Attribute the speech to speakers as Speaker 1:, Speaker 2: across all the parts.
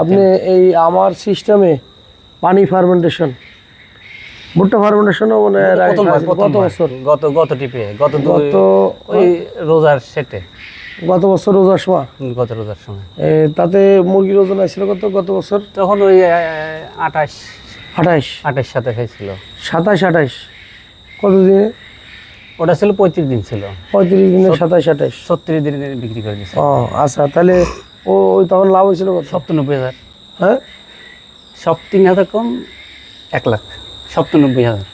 Speaker 1: আপনি এই আমার সিস্টেমে পানি ফার্মেন্টেশন ভুট্টা ফার্মেন্টেশনও মানে গত বছর।
Speaker 2: গত গত টিপে গত
Speaker 1: গত
Speaker 2: ওই রোজার সেটে।
Speaker 1: গত বছর রোজার সময়।
Speaker 2: গত রোজার সময়।
Speaker 1: তাতে মুরগির ওজন আসছিল কত গত বছর?
Speaker 2: তখন ওই আঠাশ।
Speaker 1: আঠাইশ
Speaker 2: আঠাশ সাতাশ ছিল
Speaker 1: সাতাইশ আঠাইশ কত দিনে
Speaker 2: ওটা ছিল পঁয়ত্রিশ দিন ছিল।
Speaker 1: পঁয়ত্রিশ দিনে সাতাশ আঠাইশ
Speaker 2: ছত্রিশ দিনে বিক্রি করে দিচ্ছে
Speaker 1: ও আচ্ছা তাহলে ও তখন লাভ হয়েছিল কত?
Speaker 2: সপ্তানব্বই হাজার।
Speaker 1: হ্যাঁ?
Speaker 2: সব তিন হাজার কম এক লাখ। সপ্তানব্বই হাজার।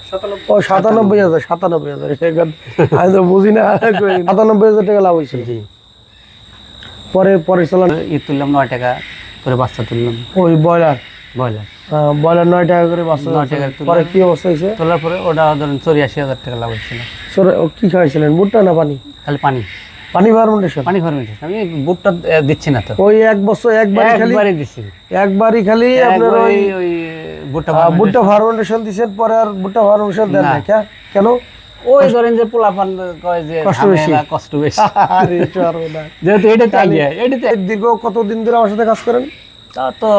Speaker 1: ও সাতানব্বই হাজার সাতানব্বই হাজার। আমি তো বুঝি না সাতানব্বই হাজার টাকা লাভ হয়েছিল।
Speaker 2: জি।
Speaker 1: পরে পরে চালান।
Speaker 2: ঈদ তুললাম নয় টাকা করে বাচ্চা তুললাম।
Speaker 1: ওই ব্রয়লার?
Speaker 2: ব্রয়লার।
Speaker 1: ব্রয়লার নয় টাকা করে বাচ্চা
Speaker 2: নয় টাকা
Speaker 1: পরে কি অবস্থা হয়েছে?
Speaker 2: তোলার পরে ওটা ধরেন চৌরাশি হাজার টাকা লাভ হয়েছিল।
Speaker 1: সরে ও কি খাইছিলেন? ভুট্টা না পানি?
Speaker 2: খালি পানি।
Speaker 1: পানি ফার্মেন্টেশন
Speaker 2: পানি ফার্মেন্টেশন আমি বুটটা দিচ্ছি না তো।
Speaker 1: ওই এক বছর একবারই খালি
Speaker 2: একবারে দিছি
Speaker 1: একবারই খালি আপনার ওই
Speaker 2: ওই বুটটা
Speaker 1: ফার্মেন্টেশন দিচ্ছেন পরে আর ফার্মেন্টেশন দেন না। কেন?
Speaker 2: ওই ধরেন যে পোলাপান কয় যে
Speaker 1: কষ্ট বেশি।
Speaker 2: কষ্ট বেশি।
Speaker 1: আরে
Speaker 2: যেহেতু এটাতে
Speaker 1: এই দীর্ঘ কতদিন ধরে আমার সাথে কাজ করেন?
Speaker 2: তা তো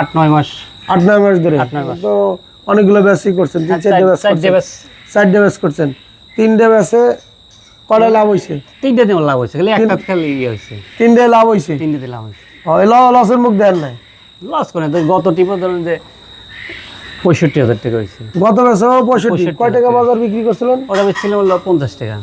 Speaker 2: আট নয় মাস।
Speaker 1: আট নয় মাস ধরে?
Speaker 2: আট নয় মাস।
Speaker 1: তো অনেকগুলো ব্যাচই করছেন তিন চারটে ব্যাচ
Speaker 2: ব্যাস
Speaker 1: চারটে ব্যাচ করছেন। তিনটে ব্যাচে কটা লাভ হয়েছে
Speaker 2: তিনটাতে লাভ হয়েছে খালি একটা খালি ইয়ে হয়েছে
Speaker 1: তিনটে লাভ হয়েছে
Speaker 2: তিনটাতে লাভ হয়েছে
Speaker 1: লসের মুখ দেন নাই?
Speaker 2: লস করে তো গত টিপে ধরুন যে পঁয়ষট্টি হাজার টাকা হয়েছে
Speaker 1: গত বছর পঁয়ষট্টি। কয় টাকা। বাজার বিক্রি করছিলেন?
Speaker 2: ওটা বেচছিলাম হলো পঞ্চাশ টাকা।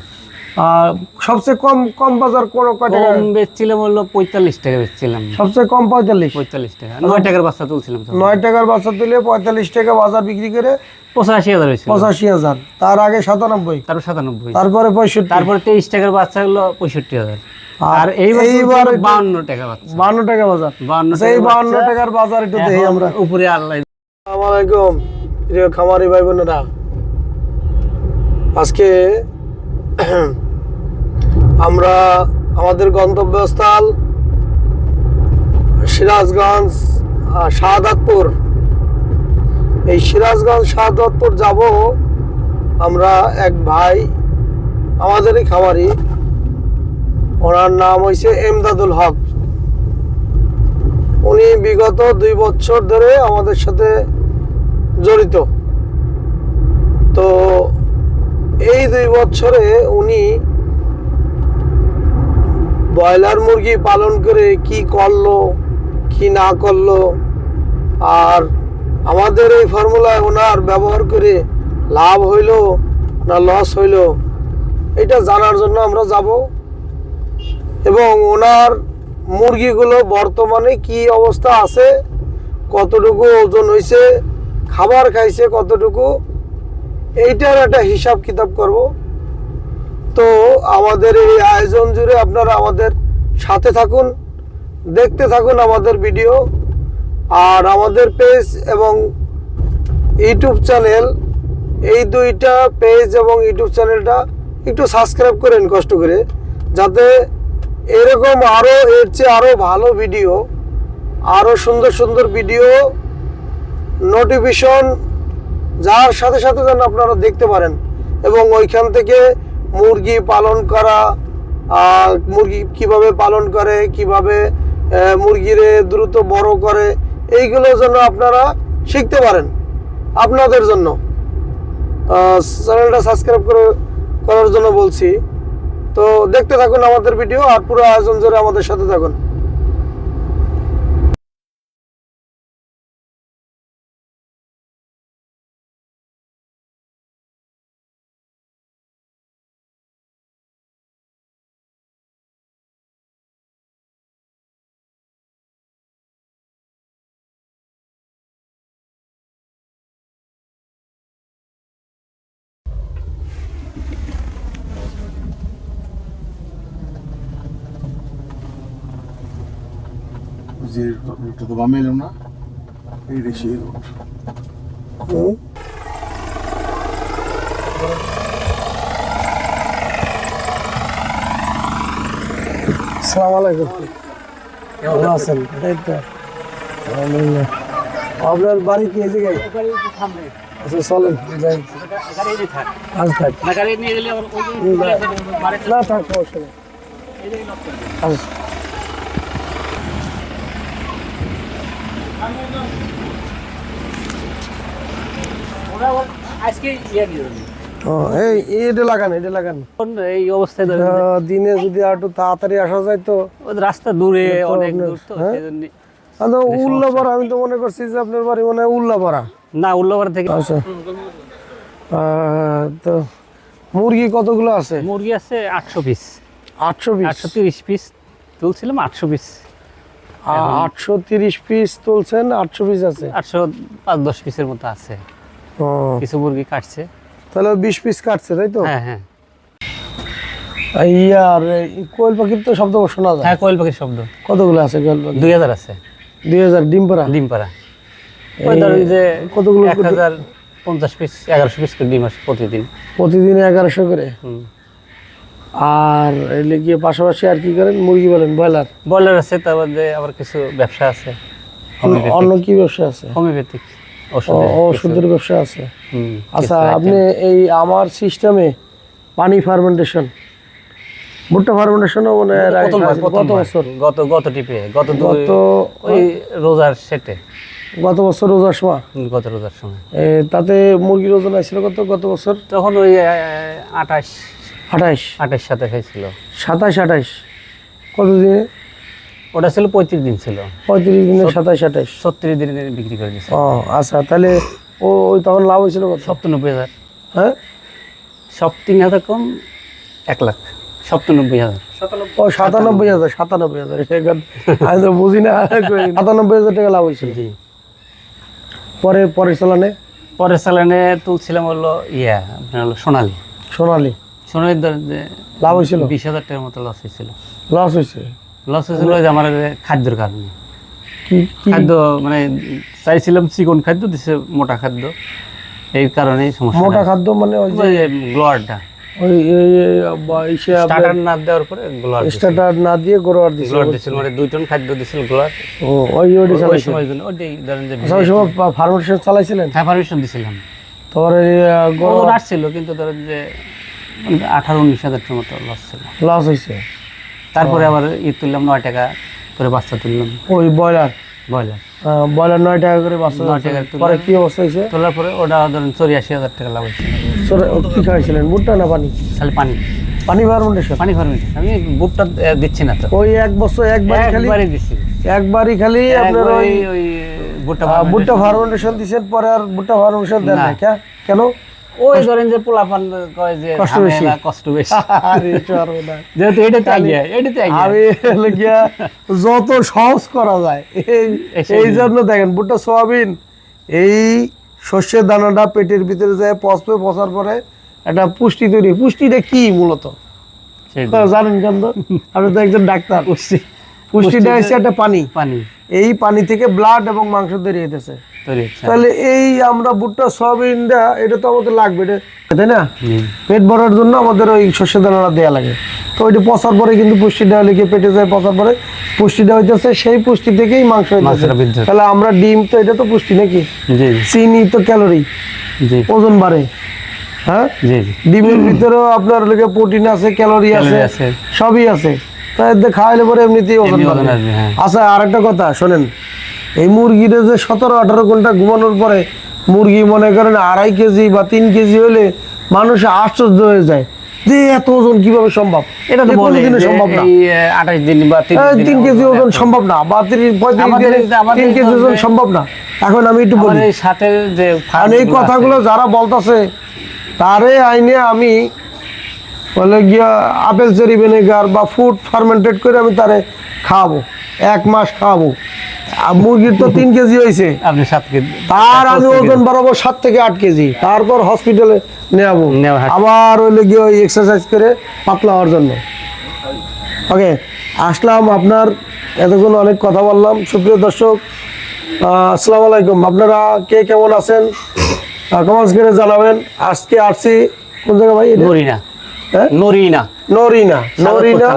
Speaker 1: আর সবচেয়ে কম কম বাজার কোন
Speaker 2: কম বেচছিলাম হলো পঁয়তাল্লিশ টাকা বেচছিলাম।
Speaker 1: সবচেয়ে কম পঁয়তাল্লিশ?
Speaker 2: পঁয়তাল্লিশ টাকা। নয় টাকার বাচ্চা তুলছিলাম
Speaker 1: নয় টাকার বাচ্চা তুলে পঁয়তাল্লিশ টাকা বাজার বিক্রি করে
Speaker 2: পঁচাশি হাজার হয়েছিল।
Speaker 1: পঁচাশি হাজার। তার আগে সাতানব্বই।
Speaker 2: তারপর সাতানব্বই।
Speaker 1: তারপরে পঁয়ষট্টি।
Speaker 2: তারপরে তেইশ টাকার বাচ্চা হলো পঁয়ষট্টি হাজার।
Speaker 1: আর
Speaker 2: এইবার বাউন্ন টাকা বাচ্চা।
Speaker 1: বান্ন টাকা বাজার।
Speaker 2: বাউন্ন
Speaker 1: আচ্ছা, এই বান্ন টাকার বাজার একটু দেখি আমরা।
Speaker 2: উপরে আল্লাহ।
Speaker 1: আসসালামু আলাইকুম প্রিয় খামারি ভাই বোনেরা আজকে আমরা আমাদের গন্তব্যস্থল সিরাজগঞ্জ আহ, শাহাদাতপুর। এই সিরাজগঞ্জ শাহাদাতপুর যাব আমরা এক ভাই আমাদেরই খামারি। ওনার নাম হয়েছে এমদাদুল হক। উনি বিগত দুই বছর ধরে আমাদের সাথে জড়িত। তো এই দুই বছরে উনি ব্রয়লার মুরগি পালন করে কি করল, কি না করল, আর আমাদের এই ফর্মুলায় ওনার ব্যবহার করে লাভ হইল না লস হইল, এটা জানার জন্য আমরা যাব। এবং ওনার মুরগিগুলো বর্তমানে কি অবস্থা আছে, কতটুকু ওজন হয়েছে খাবার খাইছে কতটুকু, এইটার একটা হিসাব কিতাব করব। তো আমাদের এই আয়োজন জুড়ে আপনারা আমাদের সাথে থাকুন, দেখতে থাকুন আমাদের ভিডিও আর আমাদের পেজ এবং ইউটিউব চ্যানেল এই দুইটা পেজ এবং ইউটিউব চ্যানেলটা একটু সাবস্ক্রাইব করেন কষ্ট করে, যাতে এরকম আরও এর চেয়ে আরও ভালো ভিডিও আরও সুন্দর সুন্দর ভিডিও নোটিফিকেশন যার সাথে সাথে যেন আপনারা দেখতে পারেন এবং ওইখান থেকে মুরগি পালন করা মুরগি কীভাবে পালন করে, কীভাবে মুরগিরে দ্রুত বড় করে, এইগুলো জন্য আপনারা শিখতে পারেন আপনাদের জন্য। চ্যানেলটা সাবস্ক্রাইব করে, করার জন্য বলছি। তো দেখতে থাকুন আমাদের ভিডিও আর পুরো আয়োজন জোরে আমাদের সাথে থাকুন।
Speaker 3: যে রোডটা তো বামে এলাম না এইটা সেই রোড।
Speaker 1: হুম। আসসালামু আলাইকুম। ভালো আছেন? তো। আপনার বাড়ি কি এই জায়গায়? আচ্ছা চলেন যাই আজ থাক। না থাক নেই। আচ্ছা।
Speaker 2: আজকে ইয়ে দিয়ে
Speaker 1: এই এটা লাগান এটা লাগান।
Speaker 2: এই অবস্থায়
Speaker 1: আহ, দিনে যদি আর একটু তাড়াতাড়ি আসা যায় তো
Speaker 2: রাস্তা দূরে অনেক দূর তো
Speaker 1: হ্যাঁ? উল্লাপাড়া আমি তো মনে করছি যে আপনার বাড়ি মনে হয় উল্লাপাড়া।
Speaker 2: না উল্লাপাড়া থেকে।
Speaker 1: আচ্ছা। তো মুরগি কতগুলো আছে?
Speaker 2: মুরগি আছে আটশো পিস।
Speaker 1: আটশো পিস?
Speaker 2: আটশো তিরিশ পিস তুলছিলাম আটশো পিস।
Speaker 1: আটশো তিরিশ পিস তুলছেন আটশো পিস আছে?
Speaker 2: আটশো পাঁচ দশ পিসের মতো আছে। কিছু মুরগি কাটছে।
Speaker 1: তাহলে বিশ পিস কাটছে তাই তো?
Speaker 2: হ্যাঁ হ্যাঁ।
Speaker 1: আর কোয়েল পাখির তো শব্দ শোনা যায়।
Speaker 2: হ্যাঁ কোয়েল পাখির শব্দ।
Speaker 1: কতগুলো আছে কোয়েল পাখি?
Speaker 2: দুই হাজার আছে।
Speaker 1: দুই হাজার ডিম পাড়া?
Speaker 2: ডিম পাড়া। যে
Speaker 1: কতগুলো
Speaker 2: এক হাজার পঞ্চাশ পিস এগারোশো পিস করে ডিম আসে প্রতিদিন।
Speaker 1: প্রতিদিন এগারোশো করে? আর এলে গিয়ে পাশাপাশি আর কি করেন? মুরগি বলেন ব্রয়লার?
Speaker 2: ব্রয়লার আছে তার মধ্যে আবার কিছু ব্যবসা আছে।
Speaker 1: অন্য কি ব্যবসা আছে?
Speaker 2: হোমিওপ্যাথিক। ওষুধের
Speaker 1: ব্যবসা আছে। আচ্ছা আপনি এই আমার সিস্টেমে পানি ফার্মেন্টেশন ভুট্টা ফার্মেন্টেশনও মানে। গত বছর।
Speaker 2: গত গত টিপে গত
Speaker 1: গত
Speaker 2: ওই রোজার সেটে।
Speaker 1: গত বছর রোজার সময়?
Speaker 2: গত রোজার সময়।
Speaker 1: তাতে মুরগির ওজন আসছিল কত গত বছর?
Speaker 2: তখন ওই আঠাশ।
Speaker 1: আঠাইশ
Speaker 2: আঠাশ সাতাশ হয়েছিল।
Speaker 1: সাতাইশ আঠাইশ কত দিনে
Speaker 2: ওটা ছিল পঁয়ত্রিশ দিন ছিল।
Speaker 1: পঁয়ত্রিশ দিনে সাতাইশ আঠাইশ
Speaker 2: ছত্রিশ দিনে বিক্রি করে দিচ্ছে
Speaker 1: ও আচ্ছা তাহলে ও ওই তখন লাভ হয়েছিল কত?
Speaker 2: সপ্তানব্বই হাজার।
Speaker 1: হ্যাঁ?
Speaker 2: সব তিন হাজার কম এক লাখ। সপ্তানব্বই হাজার।
Speaker 1: ও সাতানব্বই হাজার সাতানব্বই হাজার। এখন আমি তো বুঝি না। সাতানব্বই হাজার টাকা লাভ হয়েছিল।
Speaker 2: জি।
Speaker 1: পরে পরের চালানে?
Speaker 2: পরের সালানে তুলছিলাম হলো ইয়া আপনার হলো সোনালি।
Speaker 1: সোনালি।
Speaker 2: সোনালির ধরেন
Speaker 1: লাভ হয়েছিল?
Speaker 2: বিশ হাজার টাকার মতো লস হয়েছিল।
Speaker 1: লস হয়েছে?
Speaker 2: লস হয়েছিল যে আমার খাদ্যের কারণে। খাদ্য মানে চাইছিলাম চিকন খাদ্য দিছে মোটা খাদ্য। এই কারণেই সমস্যা
Speaker 1: মোটা খাদ্য মানে ওই যে
Speaker 2: গ্লোয়ারটা।
Speaker 1: ওই
Speaker 2: স্টার্টার না দেওয়ার পরে গ্লোয়ার
Speaker 1: স্টার্টার না দিয়ে গোড়ার দিছে
Speaker 2: গ্লোয়ার দিছিল মানে দুই টন খাদ্য দিছিল গ্লোয়ার।
Speaker 1: ও ওই
Speaker 2: ওই জন্য ওইটাই ধরেন যে
Speaker 1: ওই সময় ফার্মেশন চালাইছিলেন?
Speaker 2: হ্যাঁ পারমিশন দিছিলাম।
Speaker 1: এই
Speaker 2: ও আসছিল কিন্তু ধরেন যে মানে আঠারো উনিশ হাজার মতো লস ছিল।
Speaker 1: লস হয়েছে
Speaker 2: তারপরে আবার ই তুললাম নয় টাকা করে বাচ্চা তুললাম।
Speaker 1: ওই ব্রয়লার?
Speaker 2: ব্রয়লার।
Speaker 1: ব্রয়লার নয় টাকা করে বাচ্চা
Speaker 2: নয় টাকা
Speaker 1: পরে কি অবস্থা হয়েছে?
Speaker 2: তোলার পরে ওটা ধরেন হাজার টাকা লাভ
Speaker 1: ও কি খাইছিলেন? ভুট্টা না পানি?
Speaker 2: খালি পানি।
Speaker 1: পানি ফার্মেন্টেশন
Speaker 2: পানি আমি আহ, দিচ্ছি না তো।
Speaker 1: ওই এক বছর একবার খালি?
Speaker 2: একবারই দিচ্ছি।
Speaker 1: একবারই খালি আপনার ওই
Speaker 2: ওই
Speaker 1: ভুট্টা ফার্মেন্টেশন দিচ্ছেন পরে আর ভুট্টা ফার্মেন্টেশন দেন না।
Speaker 2: না।
Speaker 1: কেন?
Speaker 2: ওই ধরেন যে পোলাপান কয় যে
Speaker 1: কষ্ট বেশি।
Speaker 2: কষ্ট বেশি। যেহেতু এটাতে আগে এটাতে আগে
Speaker 1: আমি গিয়া যত সহজ করা যায় এই জন্য দেখেন সোয়াবিন এই শস্যের দানাটা পেটের ভিতরে যায় পচবে পচার পরে একটা পুষ্টি তৈরি। পুষ্টিটা কি মূলত? জানেন কেন তো? আপনি তো একজন ডাক্তার।
Speaker 2: পুষ্টি।
Speaker 1: পুষ্টিটা হচ্ছে একটা পানি।
Speaker 2: পানি।
Speaker 1: এই পানি থেকে ব্লাড এবং মাংস তৈরি হইতেছে। তাহলে এই আমরা ভুট্টা সয়াবিনটা এটা তো আমাদের লাগবে তাই না? পেট ভরার জন্য আমাদের ওই শস্য দানাটা দেওয়া লাগে। তো ওইটা পচার পরে কিন্তু পুষ্টিটা লিখে পেটে যায় পচার পরে পুষ্টিটা হইতেছে সেই পুষ্টি থেকেই মাংস হইতেছে। তাহলে আমরা ডিম তো এটা তো পুষ্টি নাকি? চিনি তো ক্যালোরি। ওজন বাড়ে। হ্যাঁ? ডিমের ভিতরেও আপনার লিখে প্রোটিন আছে ক্যালোরি আছে সবই আছে। তাই খাওয়াইলে পরে এমনিতেই ওজন
Speaker 2: আসবে, হ্যাঁ।
Speaker 1: আচ্ছা আর একটা কথা শোনেন। এই মুরগিটা যে সতেরো আঠারো ঘণ্টা ঘুমানোর পরে মুরগি মনে করেন আড়াই কেজি বা তিন কেজি হলে মানুষ আশ্চর্য হয়ে যায়। যে এত ওজন কীভাবে সম্ভব?
Speaker 2: এটা তো
Speaker 1: কোনোদিনও সম্ভব না।
Speaker 2: আঠাশ দিন বা তিন
Speaker 1: কেজি ওজন সম্ভব না বা তিরিশ পঁয়ত্রিশ দিনে তিন কেজি ওজন সম্ভব না। এখন আমি একটু বলি।
Speaker 2: সাথে যে
Speaker 1: এই কথাগুলো যারা বলতাছে তারে আইনে আমি বলে গিয়া আপেল চেরি ভিনেগার বা ফুড ফার্মেন্টেড করে আমি তারে খাওয়াবো। এক মাস খাওয়াবো। মুরগির তো তিন কেজি হয়েছে।
Speaker 2: আপনি সাত কেজি।
Speaker 1: তার আমি ওজন বাড়াবো সাত থেকে আট কেজি। তারপর হসপিটালে নেওয়াবো
Speaker 2: নেওয়া
Speaker 1: আবার ওই গিয়ে ওই এক্সারসাইজ করে পাতলা হওয়ার জন্য। ওকে আসলাম আপনার এতক্ষণ অনেক কথা বললাম। সুপ্রিয় দর্শক আসসালামু আলাইকুম। আপনারা কে কেমন আছেন? কমেন্টস করে জানাবেন। আজকে আসছি কোন জায়গা ভাই
Speaker 2: নরিনা।
Speaker 1: হ্যাঁ?
Speaker 2: নরিনা।
Speaker 1: নরিনা। নরিনা।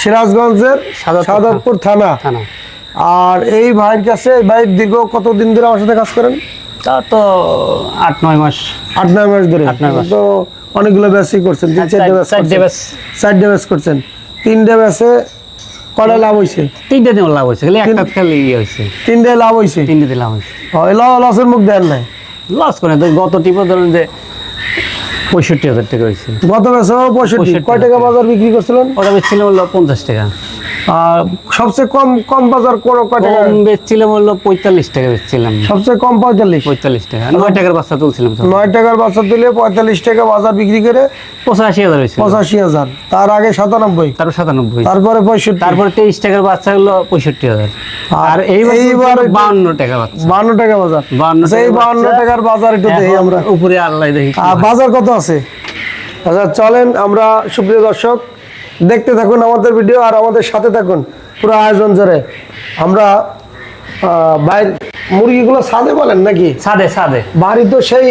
Speaker 1: সিরাজগঞ্জের
Speaker 2: সাদাতপুর
Speaker 1: থানা। আর এই ভাইয়ের কাছে ভাই দীর্ঘ কতদিন ধরে আমার সাথে কাজ করেন?
Speaker 2: তা তো আট নয় মাস।
Speaker 1: আট নয় মাস ধরে। তো অনেকগুলো ব্যাচই করছেন তিন চারটে ব্যাচ
Speaker 2: চারটে ব্যাচ
Speaker 1: করছেন। তিনটে ব্যাচে কয়টা লাভ হয়েছে
Speaker 2: তিনটে দিন লাভ হয়েছে খালি একটা খালি ইয়ে হয়েছে
Speaker 1: তিনটায় লাভ হয়েছে
Speaker 2: তিনটে লাভ হয়েছে
Speaker 1: লসের মুখ দেন নাই?
Speaker 2: লস করে গত টিপে ধরুন যে পঁয়ষট্টি হাজার টাকা হয়েছে।
Speaker 1: গত বছর পঁয়ষট্টি। কয় টাকা বাজার বিক্রি করছিলেন?
Speaker 2: ওটা বেচছিলাম পঞ্চাশ টাকা।
Speaker 1: আর সবচেয়ে কম কম বাজার কোন কয় টাকা?
Speaker 2: কম বেচছিলাম হলো পঁয়তাল্লিশ টাকা বেচছিলাম।
Speaker 1: সবচেয়ে কম পঁয়তাল্লিশ?
Speaker 2: পঁয়তাল্লিশ টাকা। নয় টাকার বাচ্চা তুলছিলাম
Speaker 1: নয় টাকার বাচ্চা তুলে পঁয়তাল্লিশ টাকা বাজার বিক্রি করে
Speaker 2: পঁচাশি হাজার হয়েছিল।
Speaker 1: পঁচাশি হাজার। তার আগে সাতানব্বই।
Speaker 2: তারপর সাতানব্বই।
Speaker 1: তারপরে পঁয়ষট্টি।
Speaker 2: তারপরে তেইশ টাকার বাচ্চা হলো পঁয়ষট্টি হাজার। আর এইবার বাউন্ন টাকা বাচ্চা।
Speaker 1: বান্ন টাকা বাজার।
Speaker 2: 52
Speaker 1: আচ্ছা, এই
Speaker 2: টাকার
Speaker 1: বাজার একটু দেখি আমরা।
Speaker 2: উপরে আল্লাহ দেখি।
Speaker 1: বাজার কত আছে? আচ্ছা চলেন আমরা সুপ্রিয় দর্শক দেখতে থাকুন আমাদের ভিডিও আর আমাদের সাথে থাকুন পুরো আয়োজন জোরে আমরা বাইর মুরগিগুলো সাদে বলেন নাকি?
Speaker 2: সাদে সাদে
Speaker 1: বাড়ি তো সেই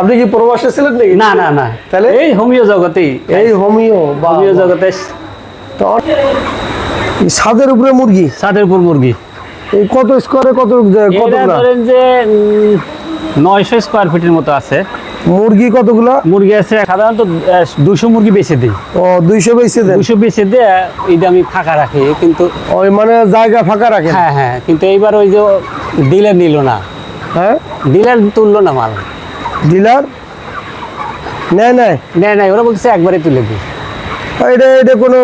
Speaker 1: আপনি কি প্রবাসে ছিলেন নাকি?
Speaker 2: না না না।
Speaker 1: তাহলে?
Speaker 2: এই হোমিও জগতেই।
Speaker 1: এই হোমিও বা
Speaker 2: হোমিও জগতে
Speaker 1: তো ছাদের উপরে মুরগি?
Speaker 2: সাদের উপর মুরগি।
Speaker 1: এই কত স্কোয়ারে কত কত
Speaker 2: ধরেন যে নয়শো স্কোয়ার ফিটের মতো আছে।
Speaker 1: মুরগি কতগুলা?
Speaker 2: মুরগি আছে সাধারণত দুশো মুরগি বেচে দিই।
Speaker 1: ও দুইশো বেশি দেন?
Speaker 2: দুশো বেচে দিয়ে এইটা আমি ফাঁকা রাখি কিন্তু
Speaker 1: ওই মানে জায়গা ফাঁকা রাখেন?
Speaker 2: হ্যাঁ হ্যাঁ কিন্তু এইবার ওই যে ডিলার নিল না।
Speaker 1: হ্যাঁ?
Speaker 2: ডিলার তুললো না মাল।
Speaker 1: ডিলার? নেয় নেয়
Speaker 2: নেয় নাই ওরা বলছে একবারে তুলে দিই।
Speaker 1: এটা এটা কোনো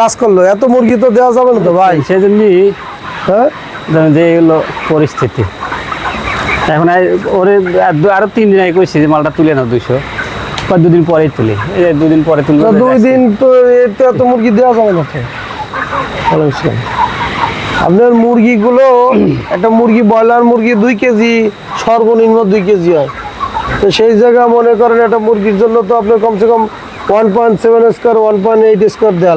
Speaker 1: কাজ করল? এত মুরগি তো দেওয়া যাবে না তো ভাই।
Speaker 2: সেজন্যই
Speaker 1: হ্যাঁ?
Speaker 2: যে এগুলো পরিস্থিতি। এখন ওরে আর তিন দিন আগে কইছি যে মালটা তুলে নাও দুইশো। বা দুদিন পরেই তুলে। দুদিন পরে
Speaker 1: তুলে দুই দিন তো এতে এত মুরগি দেওয়া যাবে না। আপনার মুরগিগুলো একটা মুরগি ব্রয়লার মুরগি দুই কেজি সর্বনিম্ন দুই কেজি হয়। তো সেই জায়গায় মনে করেন একটা মুরগির জন্য তো আপনার কমসে কম one point seven square one point eight square দেওয়া লাগে।